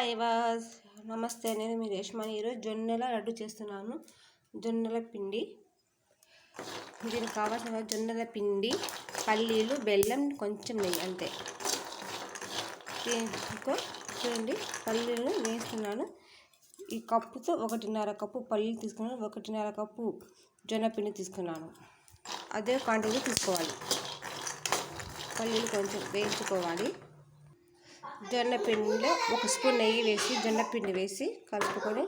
Hi was నమస్తే నేను మీ రేష్మాని ఈరోజు జొన్నెల లడ్డు చేస్తున్నాను. జొన్నెల పిండి. దీనికి కావాల్సిన జొన్నెల పిండి పల్లీలు బెల్లం కొంచెం నెయ్యి అంతే. చూడండి పల్లీలు వేస్తున్నాను. ఈ కప్పుతో ఒకటిన్నర కప్పు పల్లీలు తీసుకున్నాను. ఒకటిన్నర కప్పు జొన్న పిండి తీసుకున్నాను. అదే క్వాంటిటీ తీసుకోవాలి. పల్లీలు కొంచెం వేయించుకోవాలి. జొన్న పిండిలో ఒక స్పూన్ నెయ్యి వేసి జొన్న పిండి వేసి కలుపుకొని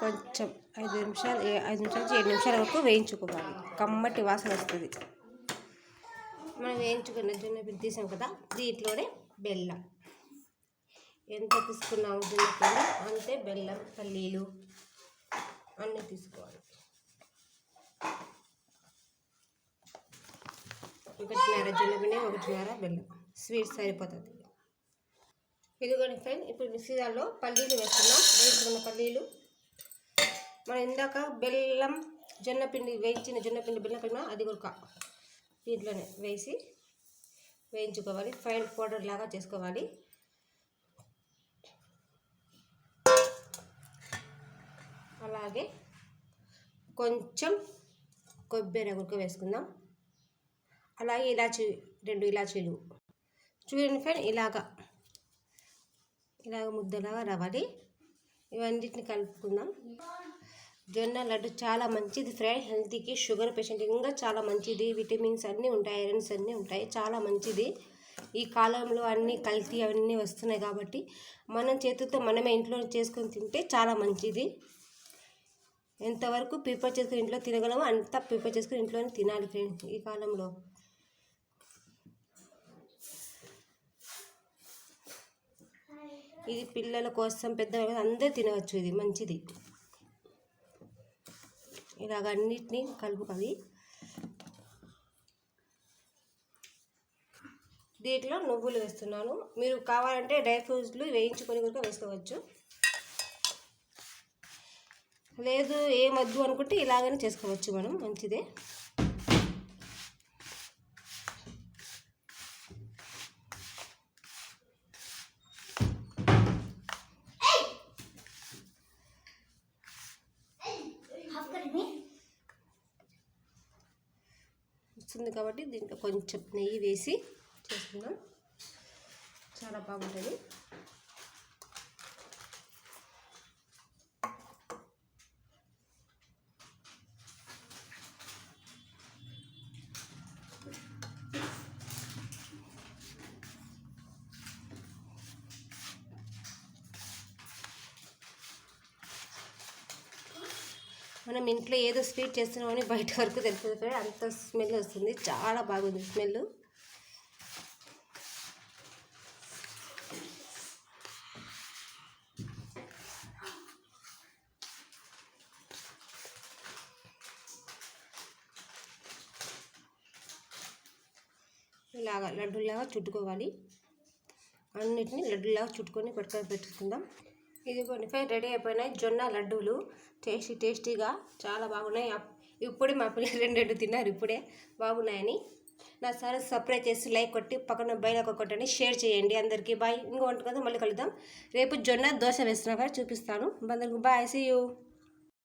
కొంచెం ఐదు నిమిషాలు ఐదు నిమిషాల నుంచి ఏడు నిమిషాల వరకు వేయించుకోవాలి. కమ్మటి వాసన వస్తుంది. మనం వేయించుకున్న జొన్న పిండి తీసాం కదా దీంట్లోనే బెల్లం. ఎంత తీసుకున్నాము జొన్న పిండి? అంతే బెల్లం పల్లీలు అన్నీ తీసుకోవాలి. ఒకటిన్నర జొన్న పిండి ఒకటిన్నర బెల్లం. స్వీట్ సరిపోతుంది. ఇదిగోని ఫ్రెండ్ ఇప్పుడు మిక్సీలో పల్లీలు వేస్తున్నాం. వేయించుకున్న పల్లీలు. మనం ఇందాక బెల్లం జొన్నపిండి వేయించిన జొన్నపిండి బెల్లం పిండి అది కొరక దీంట్లోనే వేసి వేయించుకోవాలి. ఫైన్ పౌడర్ లాగా చేసుకోవాలి. అలాగే కొంచెం కొబ్బరి గురక వేసుకుందాం. అలాగే ఇలాచీ రెండు ఇలాచీలు. చూడండి ఫ్రెండ్ ఇలాగా ఇలాగ ముద్దలాగా రావాలి. ఇవన్నిటిని కలుపుకుందాం. జొన్న లడ్డు చాలా మంచిది ఫ్రెండ్ హెల్త్కి షుగర్ పేషెంట్కి ఇంకా చాలా మంచిది. విటమిన్స్ అన్నీ ఉంటాయి ఐరన్స్ అన్నీ ఉంటాయి చాలా మంచిది. ఈ కాలంలో అన్నీ కల్తీ అవన్నీ వస్తున్నాయి కాబట్టి మనం చేతితో మనమే ఇంట్లో చేసుకొని తింటే చాలా మంచిది. ఎంతవరకు ప్రిపేర్ చేసుకుని ఇంట్లో తినగలమో అంత ప్రిపేర్ చేసుకుని ఇంట్లోనే తినాలి ఫ్రెండ్స్ ఈ కాలంలో. ఇది పిల్లల కోసం పెద్ద అందరూ తినవచ్చు ఇది మంచిది. ఇలాగ అన్నిటినీ కలుపుకొని. దీంట్లో నువ్వులు వేస్తున్నాను. మీరు కావాలంటే డ్రై ఫ్రూట్స్లు వేయించుకొని కూడా వేసుకోవచ్చు. లేదు ఏమద్దు అనుకుంటే ఇలాగనే చేసుకోవచ్చు మనం మంచిదే. వస్తుంది కాబట్టి దీంట్లో కొంచెం నెయ్యి వేసి చేస్తున్నాం చాలా బాగుంటుంది. మనం ఇంట్లో ఏదో స్వీట్ చేస్తున్నామని బయట వరకు తెలుస్తుంది అంత స్మెల్ వస్తుంది. చాలా బాగుంది స్మెల్ ఇలాగా లడ్డూలాగా చుట్టుకోవాలి. అన్నిటిని లడ్డూలాగా చుట్టుకొని పెట్టుకొని పెట్టుకుందాం. ఇదిగోండి ఫైవ్ రెడీ అయిపోయినాయి. జొన్న లడ్డూలు. టేస్టీ టేస్టీగా చాలా బాగున్నాయి. ఇప్పుడే మా పిల్లలు రెండు రెండు తిన్నారు ఇప్పుడే బాగున్నాయని. నా సార్ సబ్స్క్రైబ్ చేసి లైక్ కొట్టి పక్కన బయట కొట్టండి షేర్ చేయండి అందరికీ. బాయ్. ఇంకో వంట కదా మళ్ళీ కలుద్దాం. రేపు జొన్న దోశ వేస్తున్నా చూపిస్తాను. అందరికి బాయ్. See you